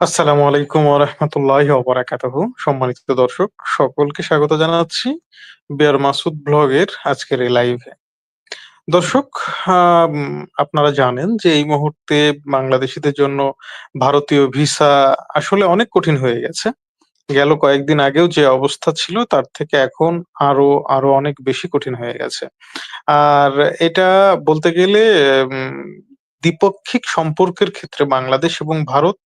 আসসালামু আলাইকুম রাহমাতুল্লাহি ওয়া বারাকাতুহু। সম্মানিত দর্শক, সকলকে স্বাগত জানাচ্ছি বিআর মাসুদ ব্লগের আজকের এই লাইভে। দর্শক, আপনারা জানেন যে এই মুহূর্তে বাংলাদেশিদের জন্য ভারতীয় ভিসা আসলে অনেক কঠিন হয়ে গেছে। গেল কয়েকদিন আগেও যে অবস্থা ছিল তার থেকে এখন আরও, আরও অনেক বেশি কঠিন হয়ে গেছে। আর এটা বলতে গেলে দ্বিপাক্ষিক সম্পর্কের ক্ষেত্রে বাংলাদেশ এবং ভারত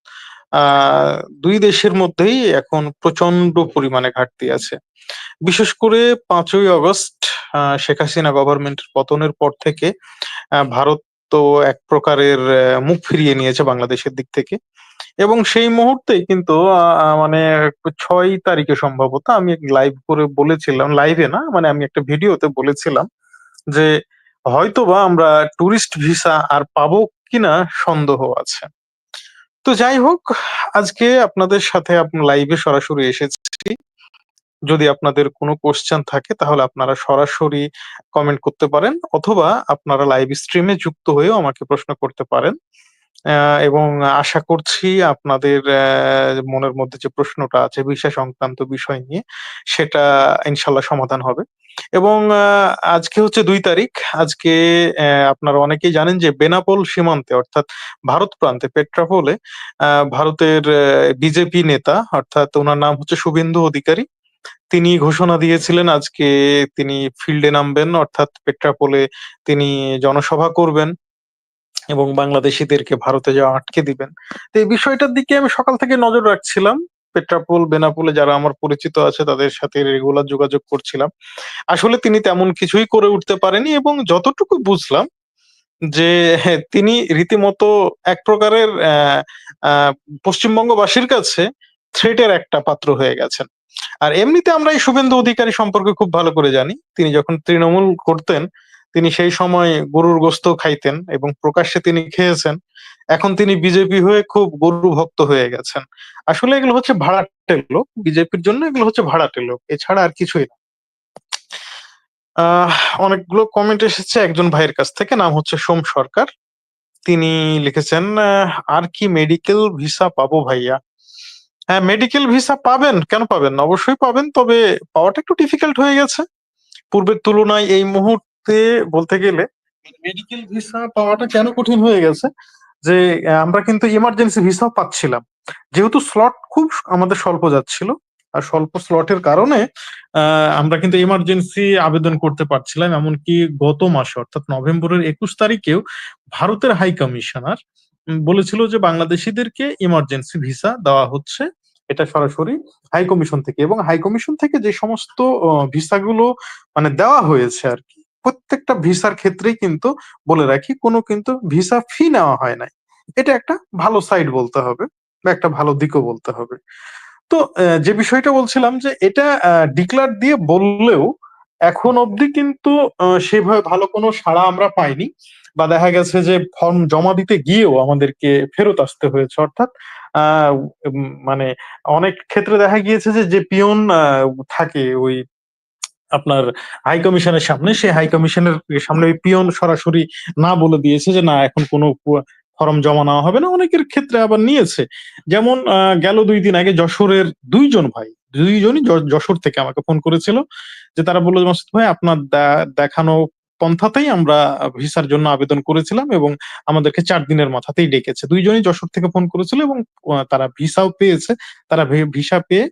২ দেশের মধ্যেই এখন প্রচণ্ড পরিমাণে ঘাটতি আছে। বিশেষ করে পাঁচই অগস্ট শেখ হাসিনা গভর্নমেন্টের পতনের পর থেকে ভারত তো এক প্রকারের মুখ ফিরিয়ে নিয়েছে বাংলাদেশের দিক থেকে। এবং সেই মুহূর্তে কিন্তু মানে ছয় তারিখে সম্ভবত আমি লাইভ করে বলেছিলাম, লাইভে না মানে আমি একটা ভিডিওতে বলেছিলাম যে, "হয়তোবা আমরা টুরিস্ট ভিসা আর পাবো কিনা সন্দেহ আছে।" তো যাই হোক, আজকে আপনাদের সাথে লাইভে সরাসরি এসেছি। যদি আপনাদের কোনো কোয়েশ্চেন থাকে তাহলে আপনারা সরাসরি কমেন্ট করতে পারেন অথবা আপনারা লাইভ স্ট্রিমে যুক্ত হয়েও আমাকে প্রশ্ন করতে পারেন। এবং আশা করছি আপনাদের মনের মধ্যে যে প্রশ্নটা আছে বিষয় সংক্রান্ত বিষয় নিয়ে সেটা ইনশাল্লাহ সমাধান হবে। এবং আজকে হচ্ছে দুই তারিখ। আজকে আপনারা অনেকেই জানেন যে বেনাপোল সীমান্তে, অর্থাৎ ভারত প্রান্তে, পেট্রাপোলে ভারতের বিজেপি নেতা, অর্থাৎ ওনার নাম হচ্ছে শুভেন্দু অধিকারী। তিনি ঘোষণা দিয়েছিলেন আজকে তিনি ফিল্ডে নামবেন, অর্থাৎ পেট্রাপোলে তিনি জনসভা করবেন এবং বাংলাদেশিদেরকে ভারতে যাওয়া আটকে দিবেন। তো এই বিষয়টার দিকে আমি সকাল থেকে নজর রাখছিলাম। পেট্রাপোল, বেনাপোলে যারা আমার পরিচিত আছে তাদের সাথে রেগুলার যোগাযোগ করছিলাম। আসলে তিনি তেমন কিছুই করে উঠতে পারেনি এবং যতটুকু বুঝলাম যে হ্যাঁ, তিনি রীতিমতো এক প্রকারের পশ্চিমবঙ্গবাসীর কাছে থ্রেটের একটা পাত্র হয়ে গেছেন। আর এমনিতে আমরা এই শুভেন্দু অধিকারী সম্পর্কে খুব ভালো করে জানি। তিনি যখন তৃণমূল করতেন, তিনি সেই সময় গরুর গোশত খাইতেন এবং প্রকাশ্যে তিনি খেয়েছেন। এখন তিনি বিজেপি হয়ে খুব গরু ভক্ত হয়ে গেছেন। আসলে এগুলো হচ্ছে ভাড়াটে লোক। বিজেপির জন্য এগুলো হচ্ছে ভাড়াটে লোক। এছাড়া আর কিছুই না। অনেকগুলো কমেন্ট এসেছে একজন ভাইয়ের কাছ থেকে নাম হচ্ছে সোম সরকার। তিনি লিখেছেন, "আর কি মেডিকেল ভিসা পাবো ভাইয়া?" হ্যাঁ, মেডিকেল ভিসা পাবেন, কেন পাবেন অবশ্যই পাবেন। তবে পাওয়াটা একটু ডিফিকাল্ট হয়ে গেছে। পূর্বের তুলনায় এই মুহূর্তে বলতে গেলে মেডিকেল ভিসা পাওয়াটা কেন কঠিন হয়ে গেছে? যে আমরা কিন্তু এমার্জেন্সি ভিসাও পাচ্ছিলাম। যেহেতু স্লট খুব আমাদের স্বল্প যাচ্ছিল। আর স্বল্প স্লটের কারণে আমরা কিন্তু এমার্জেন্সি আবেদন করতে পারছিলাম। এমনকি গত মাসে, অর্থাৎ নভেম্বরের ২১ তারিখেও ভারতের হাই কমিশনার বলেছিল যে বাংলাদেশিদেরকে এমার্জেন্সি ভিসা দেওয়া হচ্ছে। এটা সরাসরি হাই কমিশন থেকে এবং হাই কমিশন থেকে যে সমস্ত ভিসাগুলো মানে দেওয়া হয়েছে আরকি। প্রত্যেকটা ভিসার ক্ষেত্রেই কিন্তু বলে রাখি কোনো কিন্তু ভিসা ফি নেওয়া হয় নাই। এটা একটা ভালো সাইড বলতে হবে বা একটা ভালো দিকও বলতে হবে। তো যে বিষয়টা বলছিলাম যে এটা ডিক্লার দিয়ে বললেও এখন অবধি কিন্তু সেভাবে ভালো কোনো সাড়া আমরা পাইনি। বা দেখা গেছে যে ফর্ম জমা দিতে গিয়েও আমাদেরকে ফেরত আসতে হয়েছে। অর্থাৎ মানে অনেক ক্ষেত্রে দেখা গিয়েছে যে, যে পিয়ন থাকে ওই আপনার হাই কমিশনের সামনে, সেই হাই কমিশনের সামনে ওই পিয়ন সরাসরি না বলে দিয়েছে যে, "না এখন কোনো ফর্ম জমা নেওয়া হবে না।" অনেকের ক্ষেত্রে আবার নিয়েছে। যেমন গেল দুই দিন আগে যশোরের দুইজন ভাই, দুইজনই যশোর থেকে আমাকে ফোন করেছিল। যে তারা বলল "মাসুদ ভাই আপনার দেখানো পন্থাতেই আমরা ভিসার জন্য আবেদন করেছিলাম এবং আমাদেরকে চার দিনের মাথাতেই ডেকেছে।" ২ জনই যশোর থেকে ফোন করেছিল এবং তারা ভিসাও পেয়েছে। তারা ভিসা পেয়ে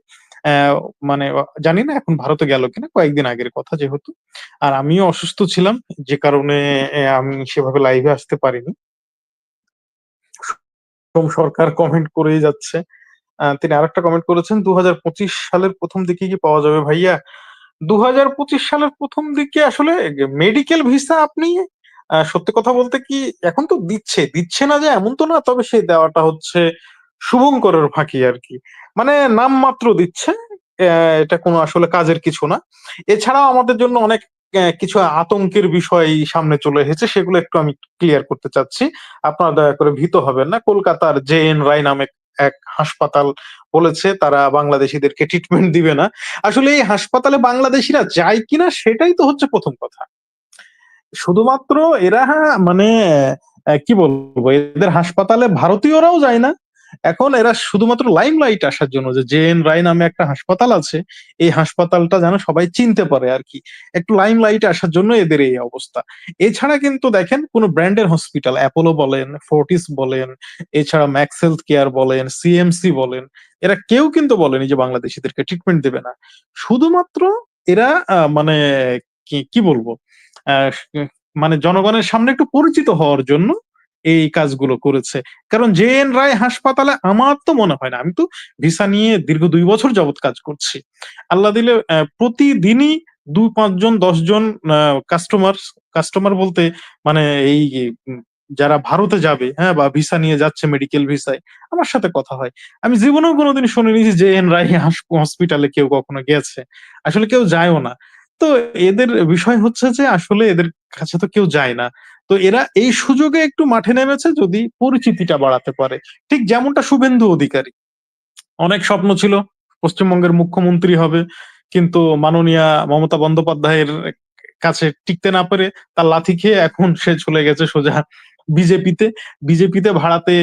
মানে জানি না এখন ভারতে গেল কিনা, কয়েকদিন আগের কথা যেহেতু। আর আমিও অসুস্থ ছিলাম যে কারণে আমি সেভাবে লাইভে আসতে পারিনি। সরকার কমেন্ট করেই যাচ্ছে। তিনি আরেকটা কমেন্ট করেছেন, "২০২৫ সালের প্রথম দিকে কি পাওয়া যাবে ভাইয়া?" ২০২৫ সালের প্রথম দিকে আসলে মেডিকেল ভিসা আপনি সত্যি কথা বলতে কি এখন তো দিচ্ছে। দিচ্ছে না যে এমন তো না। তবে সেই দেওয়াটা হচ্ছে শুভঙ্করের ফাঁকি আরকি। মানে নামমাত্র দিচ্ছে। অ্যা এটা কোনো আসলে কাজের কিছু না। এছাড়াও আমাদের জন্য অনেক কিছু আতঙ্কের বিষয় সামনে চলে এসেছে। সেগুলো একটু আমি ক্লিয়ার করতে চাচ্ছি। আপনারা দয়া করে ভীত হবেন না। কলকাতার জে.এন. রায় নামে এক হাসপাতাল বলেছে, তারা বাংলাদেশীদেরকে ট্রিটমেন্ট দিবে না। আসলে এই হাসপাতালে বাংলাদেশীরা যায় কিনা, সেটাই তো হচ্ছে প্রথম কথা। শুধুমাত্র এরা মানে কি বলব? এদের হাসপাতালে ভারতীয়রাও যায় না। এখন এরা শুধুমাত্র লাইমলাইট আসার জন্য যে জে.এন. রায় নামে একটা হাসপাতাল আছে, এই হাসপাতালটা যেন সবাই চিনতে পারে আর কি একটু লাইমলাইট আসার জন্য এদের এই অবস্থা। এছাড়া কিন্তু দেখেন কোন ব্র্যান্ডের হসপিটাল অ্যাপোলো বলেন, ফোর্টিস বলেন, এছাড়া ম্যাক্স হেলথ কেয়ার বলেন, সিএমসি বলেন, এরা কেউ কিন্তু বলেনি যে বাংলাদেশিদেরকে ট্রিটমেন্ট দেবে না। শুধুমাত্র এরা মানে কি, বলব? মানে জনগণের সামনে একটু পরিচিত হওয়ার জন্য এই কাজগুলো করেছে। কারণ জে.এন. রায় হাসপাতালে আমার তো মনে হয় না। আমি তো ভিসা নিয়ে দীর্ঘ দুই বছর যাবৎ কাজ করছি। আল্লাহ দিলে প্রতিদিনই ২-৫ জন ১০ কাস্টমার, কাস্টমার বলতে মানে এই যারা ভারতে যাবে, হ্যাঁ? বা ভিসা নিয়ে যাচ্ছে মেডিকেল ভিসায়, আমার সাথে কথা হয়। আমি জীবনেও কোনদিন শুনিনি যে এন রায় হাস হসপিটালে কেউ কখনো গেছে। আসলে কেউ যায়ও না। তো এদের বিষয় হচ্ছে যে আসলে এদের কাছে তো কেউ যায় না। তো এরা এই সুযোগে একটু মাঠে নেমেছে যদি পরিচিতিটা বাড়াতে পারে। ঠিক যেমনটা শুভেন্দু অধিকারী। অনেক স্বপ্ন ছিল পশ্চিমবঙ্গের মুখ্যমন্ত্রী হবে। কিন্তু মাননীয়া মমতা বন্দ্যোপাধ্যায়ের কাছে টিকতে না পেরে তার লাথি খেয়ে এখন সে চলে গেছে সোজা বিজেপিতে। বিজেপিতে ভাড়াতে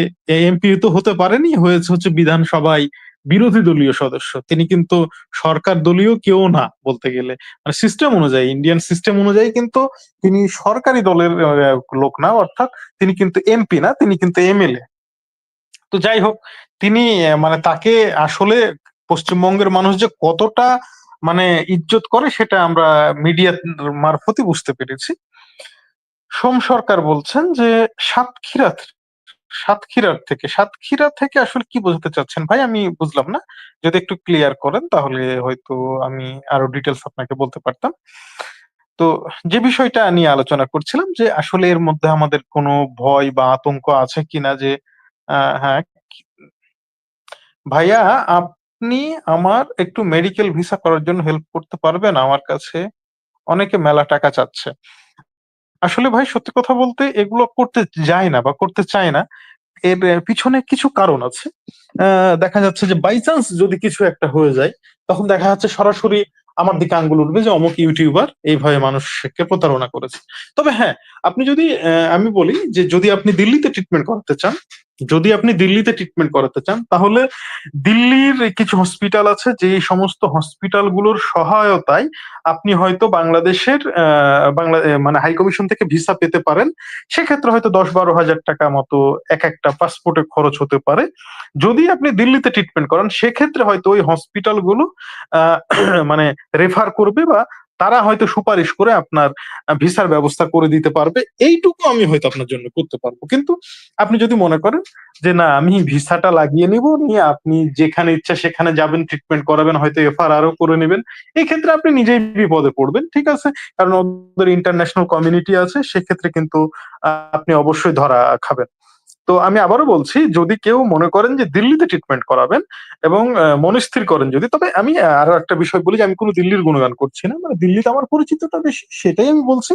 এমপি তো হতে পারেনি, হয়েছে হচ্ছে বিধানসভায় বিরোধী দলীয় সদস্য। তিনি কিন্তু সরকার দলীয় কেউ না বলতে গেলে। মানে সিস্টেম অনুযায়ী, ইন্ডিয়ান সিস্টেম অনুযায়ী কিন্তু তিনি সরকারি দলের লোক না। অর্থাৎ তিনি কিন্তু এমপি না, তিনি কিন্তু এমএলএ। তো যাই হোক, তিনি মানে তাকে আসলে পশ্চিমবঙ্গের মানুষ যে কতটা মানে ইজ্জত করে সেটা আমরা মিডিয়ার মারফতই বুঝতে পেরেছি। সোম সরকার বলছেন যে সাতক্ষীরা সাতক্ষীরার থেকে, সাতক্ষীরা থেকে আসলে কি বোঝাতে চাচ্ছেন ভাই আমি বুঝলাম না। যদি একটু ক্লিয়ার করেন তাহলে হয়তো আমি আরও ডিটেলস আপনাকে বলতে পারতাম। তো যে বিষয়টা নিয়ে আলোচনা করছিলাম যে আসলে এর মধ্যে আমাদের কোনো ভয় বা আতঙ্ক আছে কিনা যে হ্যাঁ ভাইয়া আপনি আমার একটু মেডিকেল ভিসা করার জন্য হেল্প করতে পারবেন? আমার কাছে অনেকে মেলা টাকা চাচ্ছে। আসলে ভাই সত্যি কথা বলতে এগুলো করতে যায় না বা করতে চায় না। এর পিছনে কিছু কারণ আছে। দেখা যাচ্ছে যে বাই চান্স যদি কিছু একটা হয়ে যায়, তখন দেখা যাচ্ছে সরাসরি আমার দিকে আঙ্গুল উঠবে যে অমুক ইউটিউবার এইভাবে মানুষকে প্রতারণা করেছে। তবে হ্যাঁ, আপনি যদি আমি বলি যে যদি আপনি দিল্লিতে ট্রিটমেন্ট করতে চান, যদি আপনি দিল্লিতে ট্রিটমেন্ট করাতে চান, তাহলে দিল্লির কিছু হসপিটাল আছে যে সমস্ত হসপিটালগুলোর সহায়তায় আপনি হয়তো বাংলাদেশের বাংলা মানে হাই কমিশন থেকে ভিসা পেতে পারেন। সেক্ষেত্রে হয়তো দশ বারো হাজার টাকা মতো এক একটা পাসপোর্টে খরচ হতে পারে। যদি আপনি দিল্লিতে ট্রিটমেন্ট করান, সেক্ষেত্রে হয়তো ওই হসপিটালগুলো মানে রেফার করবে বা তারা হয়তো সুপারিশ করে আপনার ভিসার ব্যবস্থা করে দিতে পারবে। এইটুকু আমি হয়তো আপনার জন্য করতে পারব কিন্তু আপনি যদি মনে করেন যে না আমি ভিসাটা লাগিয়ে নিবো, নিয়ে আপনি যেখানে ইচ্ছা সেখানে যাবেন, ট্রিটমেন্ট করাবেন, হয়তো এফআরআর ও করে নিবেন। এক্ষেত্রে আপনি নিজেই বিপদে পড়বেন। ঠিক আছে? কারণ ওদের ইন্টারন্যাশনাল কমিউনিটি আছে সেক্ষেত্রে কিন্তু আপনি অবশ্যই ধরা খাবেন। তো আমি আবারও বলছি যদি কেউ মনে করেন যে দিল্লিতে ট্রিটমেন্ট করাবেন এবং মনস্থির করেন যদি তবে আমি আরও একটা বিষয় বলি যে আমি কোনো দিল্লির গুণগান করছি না। মানে দিল্লিতে আমার পরিচিতটা বেশি সেটাই আমি বলছি।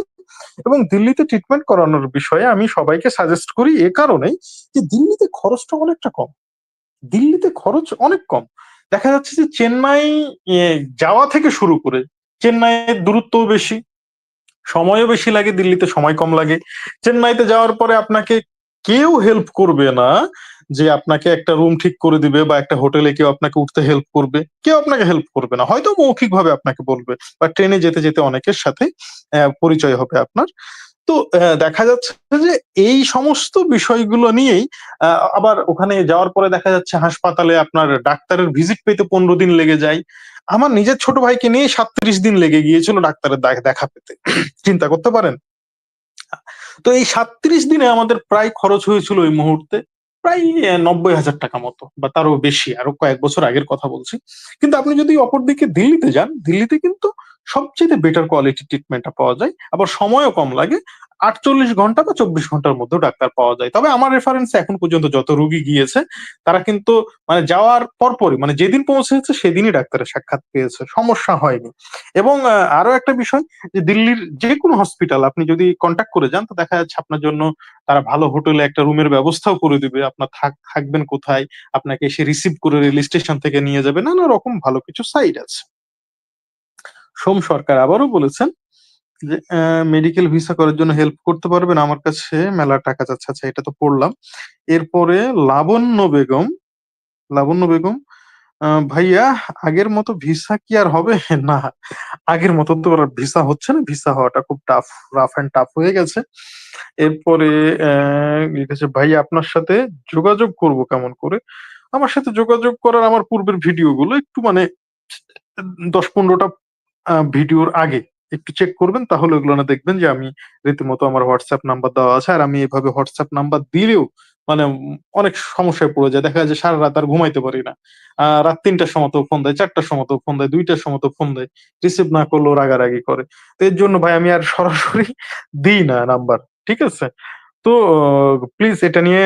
এবং দিল্লিতে ট্রিটমেন্ট করানোর বিষয়ে আমি সবাইকে সাজেস্ট করি এ কারণেই যে দিল্লিতে খরচটা অনেকটা কম। দিল্লিতে খরচ অনেক কম। দেখা যাচ্ছে যে চেন্নাই যাওয়া থেকে শুরু করে চেন্নাইয়ের দূরত্বও বেশি, সময়ও বেশি লাগে, দিল্লিতে সময় কম লাগে। চেন্নাইতে যাওয়ার পরে আপনাকে কেউ হেল্প করবে না যে আপনাকে একটা রুম ঠিক করে দিবে বা একটা হোটেলে কেউ আপনাকে উঠতে হেল্প করবে। কেউ আপনাকে হেল্প করবে না। হয়তো মৌখিকভাবে আপনাকে বলবে বা ট্রেনে যেতে, যেতে অনেকের সাথে পরিচয় হবে আপনার। তো দেখা যাচ্ছে যে এই সমস্ত বিষয়গুলো নিয়েই আবার ওখানে যাওয়ার পরে দেখা যাচ্ছে হাসপাতালে আপনার ডাক্তারের ভিজিট পেতে ১৫ দিন লেগে যায়। আমার নিজের ছোট ভাইকে নিয়ে ৩৭ দিন লেগে গিয়েছিল ডাক্তারের দেখা পেতে। চিন্তা করতে পারেন? তো এই ৩৭ দিনে আমাদের প্রায় খরচ হয়েছিল ওই মুহূর্তে প্রায় নব্বই হাজার টাকা মতো বা তারও বেশি। আরও কয়েক বছর আগের কথা বলছি। কিন্তু আপনি যদি অপরদিকে দিল্লিতে যান, দিল্লিতে কিন্তু সবচেয়ে বেটার কোয়ালিটি ট্রিটমেন্টটা পাওয়া যায়। আবার সময়ও কম লাগে। ৪৮ ঘণ্টা বা ২৪ ঘণ্টার মধ্যেও ডাক্তার পাওয়া যায়। তবে আমার রেফারেন্স এখন পর্যন্ত যত রুগী গিয়েছে তারা কিন্তু মানে যাওয়ার পরপরই মানে যেদিন পৌঁছেছে সেদিনই ডাক্তারের সাক্ষাৎ পেয়েছে। সমস্যা হয়নি। এবং আরও একটা বিষয় যে দিল্লির যেকোনো হসপিটাল আপনি যদি কনট্যাক্ট করে যান তো দেখা যাচ্ছে আপনার জন্য তারা ভালো হোটেলে একটা রুমের ব্যবস্থাও করে দিবে। আপনার থাক থাকবেন কোথায়, আপনাকে এসে রিসিভ করে রেল স্টেশন থেকে নিয়ে যাবে। নানা রকম ভালো কিছু সাইড আছে। সোম সরকার আবারও বলেছেন যে মেডিকেল ভিসা করার জন্য হেল্প করতে পারবেন? আমার কাছে মেলা টাকা চাচ্ছে। আচ্ছা এটা তো পড়লাম। এরপরে লাবণ্য বেগম লাবণ্য বেগম ভাইয়া আগের মতো ভিসা কি আর হবে? না, আগের মতো তো ভিসা হচ্ছে না। ভিসা হওয়াটা খুব টাফ, রাফ অ্যান্ড টাফ হয়ে গেছে। এরপরে লিখেছে, "ভাইয়া আপনার সাথে যোগাযোগ করব কেমন করে?" আমার সাথে যোগাযোগ করার আমার পূর্বের ভিডিওগুলো একটু মানে ১০-১৫ টা আ ভিডিওর আগে একটু চেক করবেন তাহলে ওগুলোনে দেখবেন যে আমি রীতিমতো আমার হোয়াটসঅ্যাপ নাম্বার দেওয়া আছে। আর আমি এভাবে হোয়াটসঅ্যাপ নাম্বার দিলেও মানে অনেক সমস্যায় পড়ে যায়। দেখা যায় যে সারারাত আর ঘুমাইতে পারি না। আহ রাত তিনটার সময় তো ফোন দেয়, চারটার সময় তো ফোন দেয়, দুইটার সময় তো ফোন দেয়। রিসিভ না করলেও রাগারাগি করে। তো এর জন্য ভাই আমি আর সরাসরি দিই না নাম্বার। ঠিক আছে? তো প্লিজ এটা নিয়ে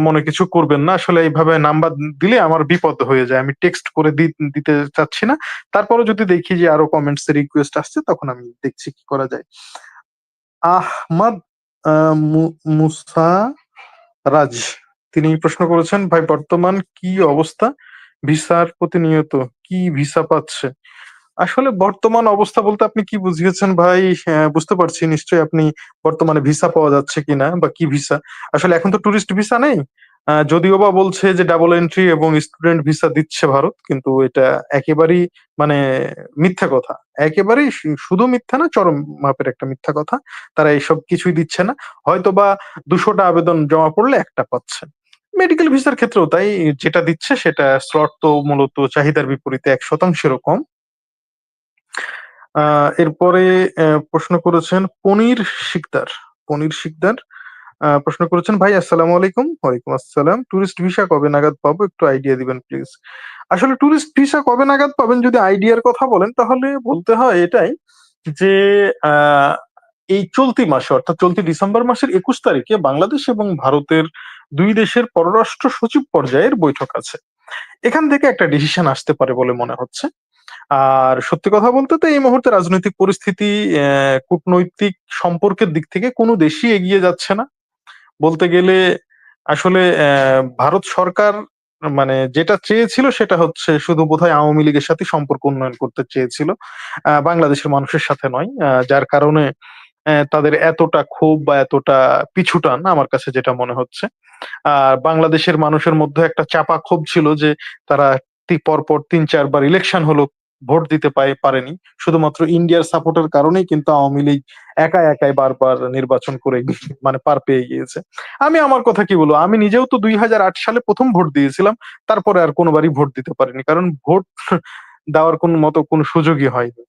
মনে কিছু করবেন না। আসলে এইভাবে নাম্বার দিলে আমার বিপদ হয়ে যায়। আমি টেক্সট করে দিতে চাচ্ছি না। তারপরেও যদি দেখি যে আরও কমেন্টস এর রিকোয়েস্ট আসছে তখন আমি দেখছি কি করা যায়। আহমাদ আ মু মুসারাজ তিনি প্রশ্ন করেছেন, "ভাই বর্তমান কি অবস্থা? ভিসার প্রতিনিয়ত কি ভিসা পাচ্ছে?" আসলে বর্তমান অবস্থা বলতে আপনি কি বুঝিয়েছেন ভাই? হ্যাঁ, বুঝতে পারছি নিশ্চয়ই আপনি বর্তমানে ভিসা পাওয়া যাচ্ছে কিনা বা কি ভিসা? আসলে এখন তো টুরিস্ট ভিসা নেই। যদিও বা বলছে যে ডাবল এন্ট্রি এবং স্টুডেন্ট ভিসা দিচ্ছে ভারত। কিন্তু এটা একেবারেই মানে মিথ্যা কথা। একেবারেই শুধু মিথ্যা না চরম মাপের একটা মিথ্যা কথা। তারা এইসব কিছুই দিচ্ছে না। হয়তোবা ২০০ টা আবেদন জমা পড়লে একটা পাচ্ছে। মেডিকেল ভিসার ক্ষেত্রেও তাই যেটা দিচ্ছে সেটা স্লট তো মূলত চাহিদার বিপরীতে ১% এরও কম। এরপরে প্রশ্ন করেছেন পনির শিকদার। পনির শিকদার প্রশ্ন করেছেন, "ভাই আসসালামু আলাইকুম।" ওয়ালাইকুম আসসালাম। "টুরিস্ট ভিসা কবে নাগাদ পাবো? একটু আইডিয়া দিবেন প্লিজ।" আসলে টুরিস্ট ভিসা কবে নাগাদ পাবেন যদি আইডিয়ার কথা বলেন তাহলে বলতে হয় এটাই যে এই চলতি মাসে অর্থাৎ চলতি ডিসেম্বর মাসের ২১ তারিখে বাংলাদেশ এবং ভারতের দুই দেশের পররাষ্ট্র সচিব পর্যায়ের বৈঠক আছে। এখান থেকে একটা ডিসিশন আসতে পারে বলে মনে হচ্ছে। আর সত্যি কথা বলতে তো এই মুহূর্তে রাজনৈতিক পরিস্থিতি কূটনৈতিক সম্পর্কের দিক থেকে কোনো দেশই এগিয়ে যাচ্ছে না। বলতে গেলে আসলে ভারত সরকার মানে যেটা চেয়েছিল সেটা হচ্ছে শুধু বোধহয় আওয়ামী লীগের সাথে সম্পর্ক উন্নয়ন করতে চেয়েছিল। বাংলাদেশের মানুষের সাথে নয়। যার কারণে তাদের এতটা ক্ষোভ বা এতটা পিছুটান আমার কাছে যেটা মনে হচ্ছে। আর বাংলাদেশের মানুষের মধ্যে একটা চাপা ক্ষোভ ছিল যে তারা পরপর তিন চারবার ইলেকশন হলো, ভোট দিতে পারেনি। শুধুমাত্র ইন্ডিয়ার সাপোর্টের কারণেই কিন্তু আওয়ামী লীগ একা একাই বারবার নির্বাচন করে মানে পার পেয়ে গিয়েছে। আমি আমার কথা কি বলব আমি নিজেও তো ২০০৮ সালে প্রথম ভোট দিয়েছিলাম। তারপরে আর কোনোবারই ভোট দিতে পারিনি। কারণ ভোট দেওয়ার কোন মতো কোন সুযোগই হয়নি।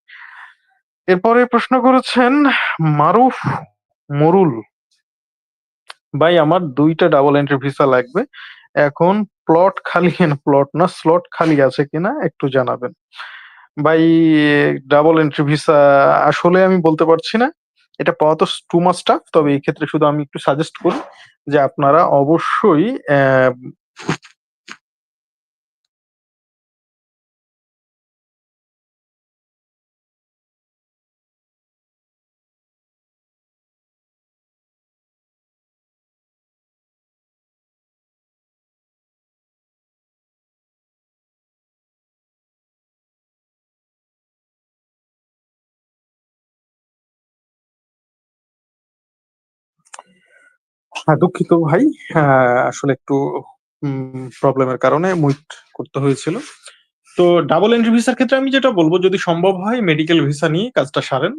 এরপরে প্রশ্ন করেছেন মারুফ মরুল। ভাই আমার দুইটা ডাবল এন্ট্রি ভিসা লাগবে। এখন প্লট খালি প্লট না স্লট খালি আছে কিনা একটু জানাবেন। ভাই ডাবল এন্ট্রি ভিসা আসলে আমি বলতে পারছি না। এটা পাওয়া তো টু মাস টাফ। তবে এই ক্ষেত্রে শুধু আমি একটু সাজেস্ট করি যে আপনারা অবশ্যই হ্যাঁ, দুঃখিত ভাই। আসলে একটু প্রবলেমের কারণে মুইট করতে হয়েছিল। তো ডাবল এন্ট্রি ভিসার ক্ষেত্রে আমি যেটা বলব যদি সম্ভব হয় মেডিকেল ভিসা নিয়ে কাজটা সারেন।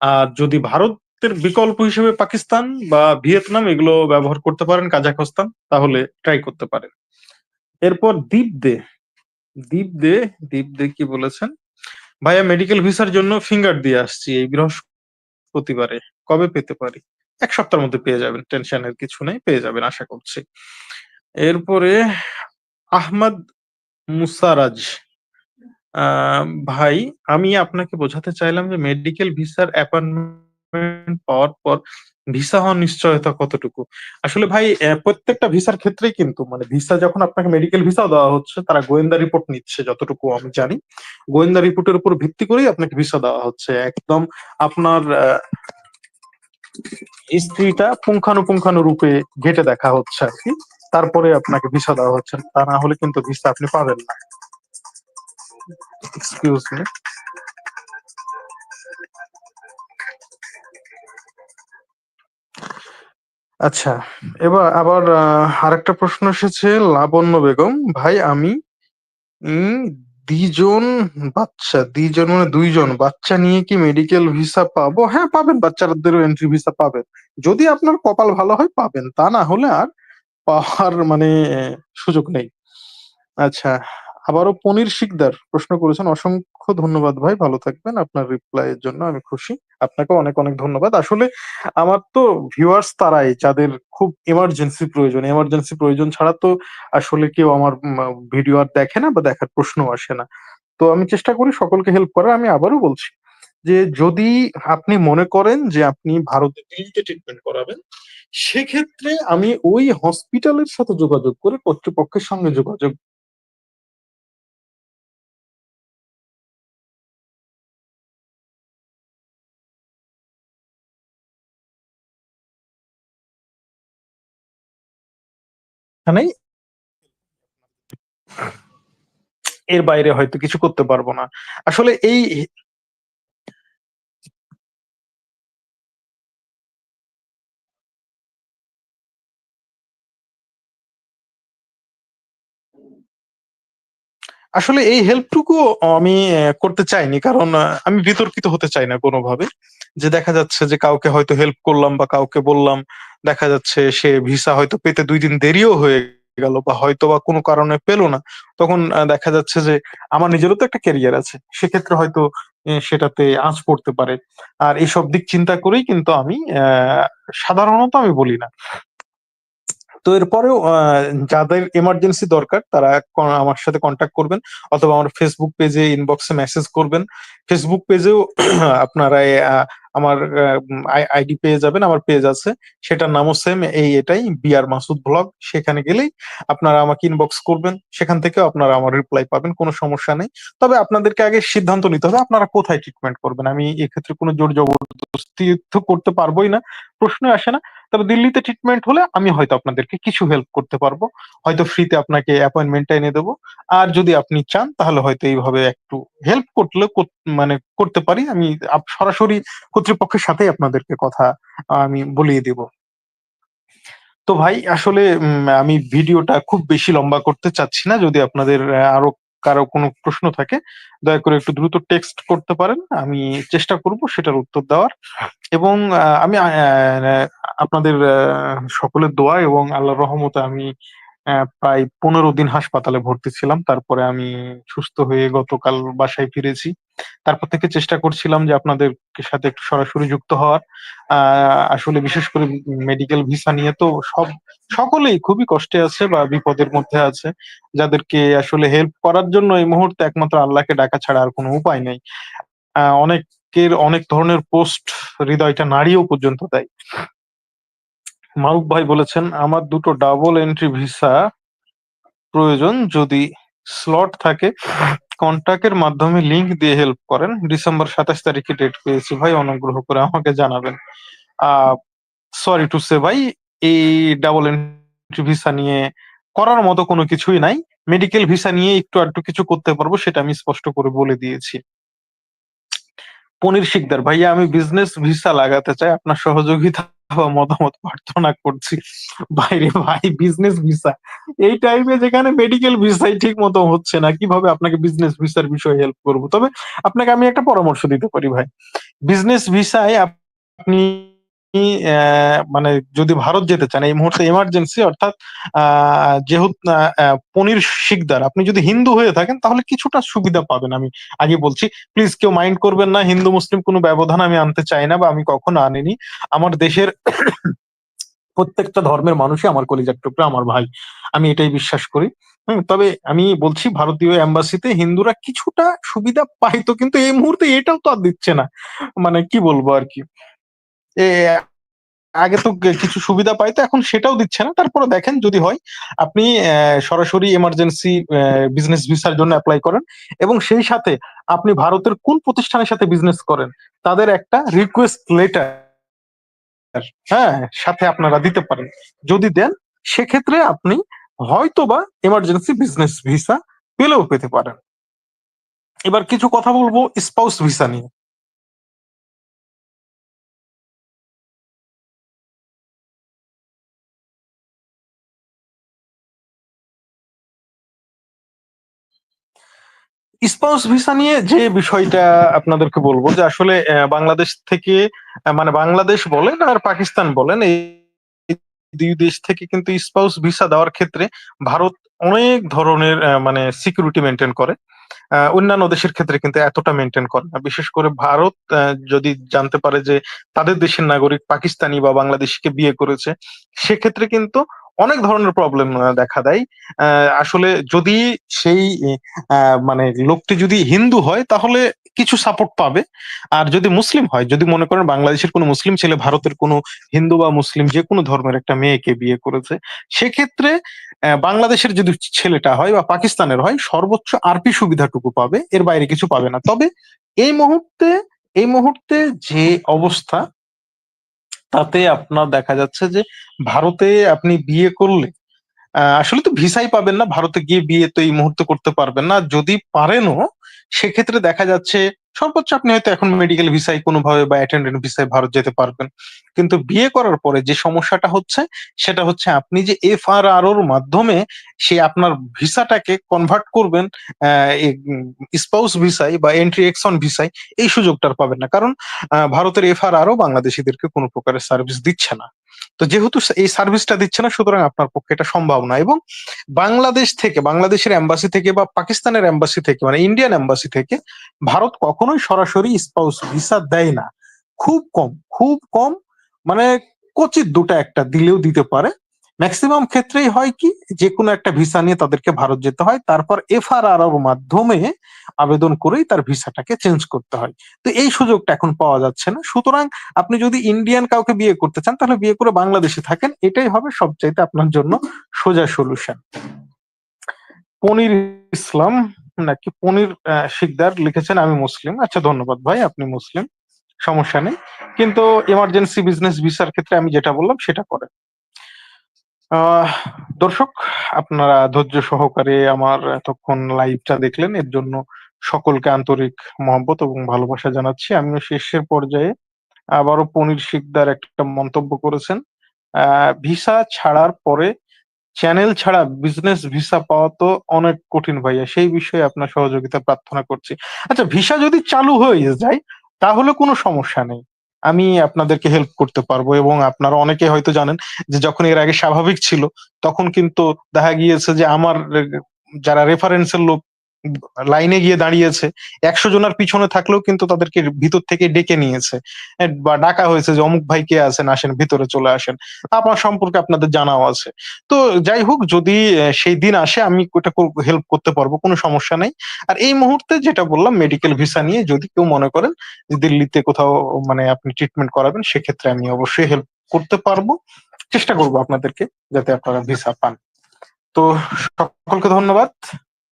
আর যদি ভারতের বিকল্প হিসেবে পাকিস্তান বা ভিয়েতনাম এগুলো ব্যবহার করতে পারেন, কাজাখস্তান তাহলে ট্রাই করতে পারেন। এরপর দীপ দে, দীপ দে, দীপ দে কি বলেছেন? "ভাইয়া মেডিকেল ভিসার জন্য ফিঙ্গার দিয়ে আসছি এই বৃহস্পতিবারে। কবে পেতে পারি?" ১ সপ্তাহের মধ্যে পেয়ে যাবেন। টেনশনের কিছু নেই। পেয়ে যাবেন আশা করছি। এরপরে আহমাদ মুসারাজ। ভাই, আমি আপনাকে বোঝাতে চাইলাম যে মেডিকেল ভিসার অ্যাপয়েন্টমেন্ট পাওয়ার পর ভিসা হওয়ার নিশ্চয়তা কতটুকু? আসলে ভাই প্রত্যেকটা ভিসার ক্ষেত্রেই কিন্তু মানে ভিসা যখন আপনাকে মেডিকেল ভিসাও দেওয়া হচ্ছে, তারা গোয়েন্দা রিপোর্ট নিচ্ছে, যতটুকু আমি জানি। গোয়েন্দা রিপোর্টের উপর ভিত্তি করেই আপনাকে ভিসা দেওয়া হচ্ছে। একদম আপনার অ্যা হিস্ট্রিটা পুঙ্খানুপুঙ্খানুরূপে ঘেঁটে দেখা হচ্ছে আর কি তারপরে আপনাকে ভিসা দেওয়া হচ্ছে। তা না হলে কিন্তু ভিসা আপনি পাবেন না। Excuse me. আচ্ছা, এবার আবার আরেকটা প্রশ্ন এসেছে লাবণ্য বেগম। ভাই আমি উম দ্বিজন বাচ্চা দ্বিজন মানে দুইজন, বাচ্চা নিয়ে কি মেডিকেল ভিসা পাবো? হ্যাঁ পাবেন, বাচ্চাদেরও এন্ট্রি ভিসা পাবেন। যদি আপনার কপাল ভালো হয়, পাবেন। তা না হলে আর পাওয়ার মানে সুযোগ নেই। আচ্ছা আবারও পনির শিকদার প্রশ্ন করেছেন। অসংখ্য ধন্যবাদ ভাই, ভালো থাকবেন। আপনার রিপ্লাই এর জন্য আমি খুশি। আপনাকে অনেক অনেক ধন্যবাদ। আসলে আমার তো ভিউয়ার্স তারাই যাদের খুব এমার্জেন্সি প্রয়োজন। এমার্জেন্সি প্রয়োজন ছাড়া তো আসলে কেউ আমার ভিডিও আর দেখে না বা দেখার প্রশ্ন আসে না। তো আমি চেষ্টা করি সকলকে হেল্প করার। আমি আবারও বলছি যে যদি আপনি মনে করেন যে আপনি ভারতে দিল্লিতে ট্রিটমেন্ট করাবেন, সেক্ষেত্রে আমি ওই হসপিটালের সাথে যোগাযোগ করে কর্তৃপক্ষের সঙ্গে যোগাযোগ এখানেই এর বাইরে হয়তো কিছু করতে পারব না। আসলে এই আসলে এই হেল্পটুকু আমি করতে চাইনি। কারণ আমি বিতর্কিত হতে চাই না কোনোভাবে। যে দেখা যাচ্ছে যে কাউকে হয়তো হেল্প করলাম বা কাউকে বললাম, দেখা যাচ্ছে সে ভিসা হয়তো পেতে দুই দিন দেরিও হয়ে গেল বা হয়তো বা কোনো কারণে পেল না। তখন দেখা যাচ্ছে যে আমার নিজেরও তো একটা ক্যারিয়ার আছে। সেক্ষেত্রে হয়তো সেটাতে আঁচ পড়তে পারে। আর এইসব দিক চিন্তা করেই কিন্তু আমি সাধারণত আমি বলি না। তো এরপরেও যাদের এমার্জেন্সি দরকার, তারা আমার সাথে কন্ট্যাক্ট করবেন অথবা আমার ফেসবুক পেজে ইনবক্সে মেসেজ করবেন। ফেসবুক পেজেও আপনারা আমার আইডি পেয়ে যাবেন, আমার পেজ আছে। সেটার নামও সেম এই এটাই বিআর মাসুদ ব্লগ। সেখানে গেলেই আপনারা আমাকে ইনবক্স করবেন, সেখান থেকেও আপনারা আমার রিপ্লাই পাবেন, কোনো সমস্যা নেই। তবে আপনাদেরকে আগে সিদ্ধান্ত নিতে হবে, আপনারা কোথায় ট্রিটমেন্ট করবেন? আমি এক্ষেত্রে কোনো জোর জবরদস্তি করতে পারবোই না প্রশ্ন আসে না। তবে দিল্লিতে ট্রিটমেন্ট হলে আমি হয়তো আপনাদেরকে কিছু হেল্প করতে পারব। হয়তো ফ্রিতে আপনাকে অ্যাপয়েন্টমেন্টটা এনে দেবো। আর যদি আপনি চান, তাহলে হয়তো এইভাবে একটু হেল্প করলে কর- মানে করতে পারি। আমি সরাসরি কর্তৃপক্ষের সাথেই আপনাদেরকে কথা আমি বলিয়ে দেব। তো ভাই, আসলে আমি ভিডিওটা খুব বেশি লম্বা করতে চাচ্ছি না। যদি আপনাদের আরও কারও কোনো প্রশ্ন থাকে, দয়া করে একটু দ্রুত টেক্সট করতে পারেন, আমি চেষ্টা করব সেটার উত্তর দেওয়ার। এবং আমি আপনাদের সকলের দোয়া এবং আল্লাহ রহমতে আমি প্রায় পনেরো দিন হাসপাতালে ভর্তি ছিলাম। তারপরে আমি সুস্থ হয়ে গতকাল বাসায় ফিরেছি। তারপর থেকে চেষ্টা করছিলাম যে আপনাদের সাথে একটু সরাসরি যুক্ত হওয়ার। আসলে বিশেষ করে মেডিকেল ভিসা নিয়ে তো সব, সকলেই খুবই কষ্টে আছে বা বিপদের মধ্যে আছে। যাদেরকে আসলে হেল্প করার জন্য এই মুহূর্তে একমাত্র আল্লাহকে ডাকা ছাড়া আর কোনো উপায় নেই। অনেকের, অনেক ধরনের পোস্ট হৃদয়টা নাড়িয়েও পর্যন্ত দেয়। মারুফ ভাই বলেছেন, আমার দুটো ডাবল এন্ট্রি ভিসা প্রয়োজন যদি স্লট থাকে। কন্টাক্টের মাধ্যমে লিংক দিয়ে হেল্প করেন। ডিসেম্বর সাতাশ তারিখে ডেট পেয়েছি ভাই, অনুগ্রহ করে আমাকে জানাবেন। সরি টু সে ভাই, এই ডাবল এন্ট্রি ভিসা নিয়ে করার মতো কোনো কিছুই নাই। মেডিকেল ভিসা নিয়ে একটু আধটু কিছু করতে পারব, সেটা আমি স্পষ্ট করে বলে দিয়েছি। পনির শিকদার, ভাইয়া, আমি বিজনেস ভিসা লাগাতে চাই, আপনার সহযোগিতা বা মতামত প্রার্থনা করছি। বাইরে ভাই বিজনেস ভিসা এই টাইমে যেখানে মেডিকেল ভিসাই ঠিক মতো হচ্ছে না, কীভাবে আপনাকে বিজনেস ভিসার বিষয়ে হেল্প করব? তবে আপনাকে আমি একটা পরামর্শ দিতে পারি ভাই। বিজনেস ভিসায় আপনি মানে যদি ভারত যেতে চান, এই মুহূর্তে এমার্জেন্সি অর্থাৎ যেহেতু পনির শিকদার, আপনি যদি হিন্দু হয়ে থাকেন, তাহলে কিছুটা সুবিধা পাবেন আমি আগে বলছি। প্লিজ কেউ মাইন্ড করবেন না, হিন্দু, মুসলিম কোনো ব্যবধান আমি আনতে চাই না বা আমি কখনো আনিনি। আমার দেশের প্রত্যেকটা ধর্মের মানুষই আমার কলিজার টুকরা, আমার ভাই। আমি এটাই বিশ্বাস করি। তবে আমি বলছি, ভারতীয় এম্বাসিতে হিন্দুরা কিছুটা সুবিধা পাইতো, কিন্তু এই মুহূর্তে এটাও তো আর দিচ্ছে না। মানে কি বলব আর কি? আগে তো কিছু সুবিধা পাইতো, এখন সেটাও দিচ্ছে না। তারপরে দেখেন যদি হয়, আপনি সরাসরি এমার্জেন্সি বিজনেস ভিসার জন্য অ্যাপ্লাই করেন এবং সেই সাথে আপনি ভারতের কোন প্রতিষ্ঠানের সাথে বিজনেস করেন, তাদের একটা রিকোয়েস্ট লেটার হ্যাঁ সাথে আপনারা দিতে পারেন। যদি দেন, সেক্ষেত্রে আপনি হয়তোবা এমার্জেন্সি বিজনেস ভিসা পেলেও পেতে পারেন। এবার কিছু কথা বলব স্পাউস ভিসা নিয়ে। স্পাউস ভিসা নিয়ে যে বিষয়টা আপনাদেরকে বলব যে আসলে বাংলাদেশ থেকে মানে বাংলাদেশ বলেন আর পাকিস্তান বলেন, এই দুই দেশ থেকে কিন্তু স্পাউস ভিসা দেওয়ার ক্ষেত্রে ভারত অনেক ধরনের মানে সিকিউরিটি মেনটেন করে। অন্যান্য দেশের ক্ষেত্রে কিন্তু এতটা মেনটেন করে না। বিশেষ করে ভারত যদি জানতে পারে যে তাদের দেশের নাগরিক পাকিস্তানি বা বাংলাদেশিকে বিয়ে করেছে, সেক্ষেত্রে কিন্তু অনেক ধরনের প্রবলেম দেখা দেয়। আসলে যদি সেই মানে লোকটি যদি হিন্দু হয়, তাহলে কিছু সাপোর্ট পাবে। আর যদি মুসলিম হয়, যদি মনে করেন বাংলাদেশের কোনো মুসলিম ছেলে ভারতের কোনো হিন্দু বা মুসলিম যে কোনো ধর্মের একটা মেয়েকে বিয়ে করেছে, সেক্ষেত্রে বাংলাদেশের যদি ছেলেটা হয় বা পাকিস্তানের হয়, সর্বোচ্চ আরপি সুবিধাটুকু পাবে, এর বাইরে কিছু পাবে না। তবে এই মুহূর্তে এই মুহূর্তে যে অবস্থা, তাতে আপনার দেখা যাচ্ছে যে ভারতে আপনি বিয়ে করলে আসলে তো ভিসাই পাবেন না, ভারতে গিয়ে বিয়ে তো এই মুহূর্তে করতে পারবেন না। যদি পারেনও, সেক্ষেত্রে দেখা যাচ্ছে সর্বোচ্চ আপনি হয়তো এখন মেডিকেল ভিসায় কোনোভাবে বা অ্যাটেন্ডেন্ট ভিসায় ভারত যেতে পারবেন। কিন্তু বিয়ে করার পরে যে সমস্যাটা হচ্ছে, সেটা হচ্ছে আপনি যে এফ আর আর ওর মাধ্যমে সে আপনার ভিসাটাকে কনভার্ট করবেন স্পাউস ভিসায় বা এন্ট্রি এক্সন ভিসায় এই সুযোগটার পাবেন না। কারণ ভারতের এফ আর আরও বাংলাদেশিদেরকে কোনো প্রকারের সার্ভিস দিচ্ছে না। তো যেহেতু এই সার্ভিসটা দিচ্ছে না, সুতরাং আপনার পক্ষে এটা সম্ভব না। এবং বাংলাদেশ থেকে, বাংলাদেশের এম্বাসি থেকে বা পাকিস্তানের এম্বাসি থেকে মানে ইন্ডিয়ান এম্বাসি থেকে, ভারত কখনোই সরাসরি স্পাউস ভিসা দেয় না। খুব কম খুব কম মানে কচিত দুটা একটা দিলেও দিতে পারে। ম্যাক্সিমাম ক্ষেত্রেই হয় কি? যে কোনো একটা ভিসা নিয়ে তাদেরকে ভারত যেতে হয়, তারপর এফআরআর এর মাধ্যমে আবেদন করেই তার ভিসাটাকে চেঞ্জ করতে হয়। তো এই সুযোগটা এখন পাওয়া যাচ্ছে না। সুতরাং আপনি যদি ইন্ডিয়ান কাউকে বিয়ে করতে চান, তাহলে বিয়ে করে বাংলাদেশে থাকেন। এটাই হবে সবচাইতে আপনার জন্য সোজা সলিউশন পনির ইসলাম নাকি পনির শিকদার লিখেছেন আমি মুসলিম। আচ্ছা ধন্যবাদ ভাই, আপনি মুসলিম, সমস্যা নেই। কিন্তু এমার্জেন্সি বিজনেস ভিসার ক্ষেত্রে আমি যেটা বললাম, সেটা করেন। দর্শক, আপনারা ধৈর্য সহকারে আমার এতক্ষণ লাইভটা দেখলেন। এর জন্য সকলকে আন্তরিক মহব্বত এবং ভালোবাসা জানাচ্ছি। আমিও শেষের পর্যায়ে আবারও পনির শিকদার একটা মন্তব্য করেছেন। ভিসা ছাড়ার পরে চ্যানেল ছাড়া বিজনেস ভিসা পাওয়া তো অনেক কঠিন ভাইয়া। সেই বিষয়ে আপনার সহযোগিতা প্রার্থনা করছি। আচ্ছা ভিসা যদি চালু হয়ে যায়, তাহলে কোনো সমস্যা নেই। আমি আপনাদেরকে হেল্প করতে পারব এবং আপনারা অনেকে হয়তো জানেন যে যখন এর আগে স্বাভাবিক ছিল, তখন কিন্তু দেখা গিয়েছে যে আমার, যারা রেফারেন্সের লোক লাইনে গিয়ে দাঁড়িয়েছে। একশো জনের পিছনে থাকলেও কিন্তু তাদেরকে ভিতর থেকে ডেকে নিয়েছে। বা ডাকা হয়েছে যে, অমুক ভাই কে আছেন? আসেন, ভিতরে চলে আসেন। আপনার সম্পর্কে আপনাদের জানাও আছে। তো যাই হোক, যদি সেই দিন আসে, আমি ওটা হেল্প করতে পারব, কোনো সমস্যা নেই। আর এই মুহূর্তে যেটা বললাম মেডিকেল ভিসা নিয়ে যদি কেউ মনে করেন যে, দিল্লিতে কোথাও মানে আপনি ট্রিটমেন্ট করাবেন, সেক্ষেত্রে আমি অবশ্যই হেল্প করতে পারব। চেষ্টা করব আপনাদেরকে, যাতে আপনারা ভিসা পান। তো সকলকে ধন্যবাদ।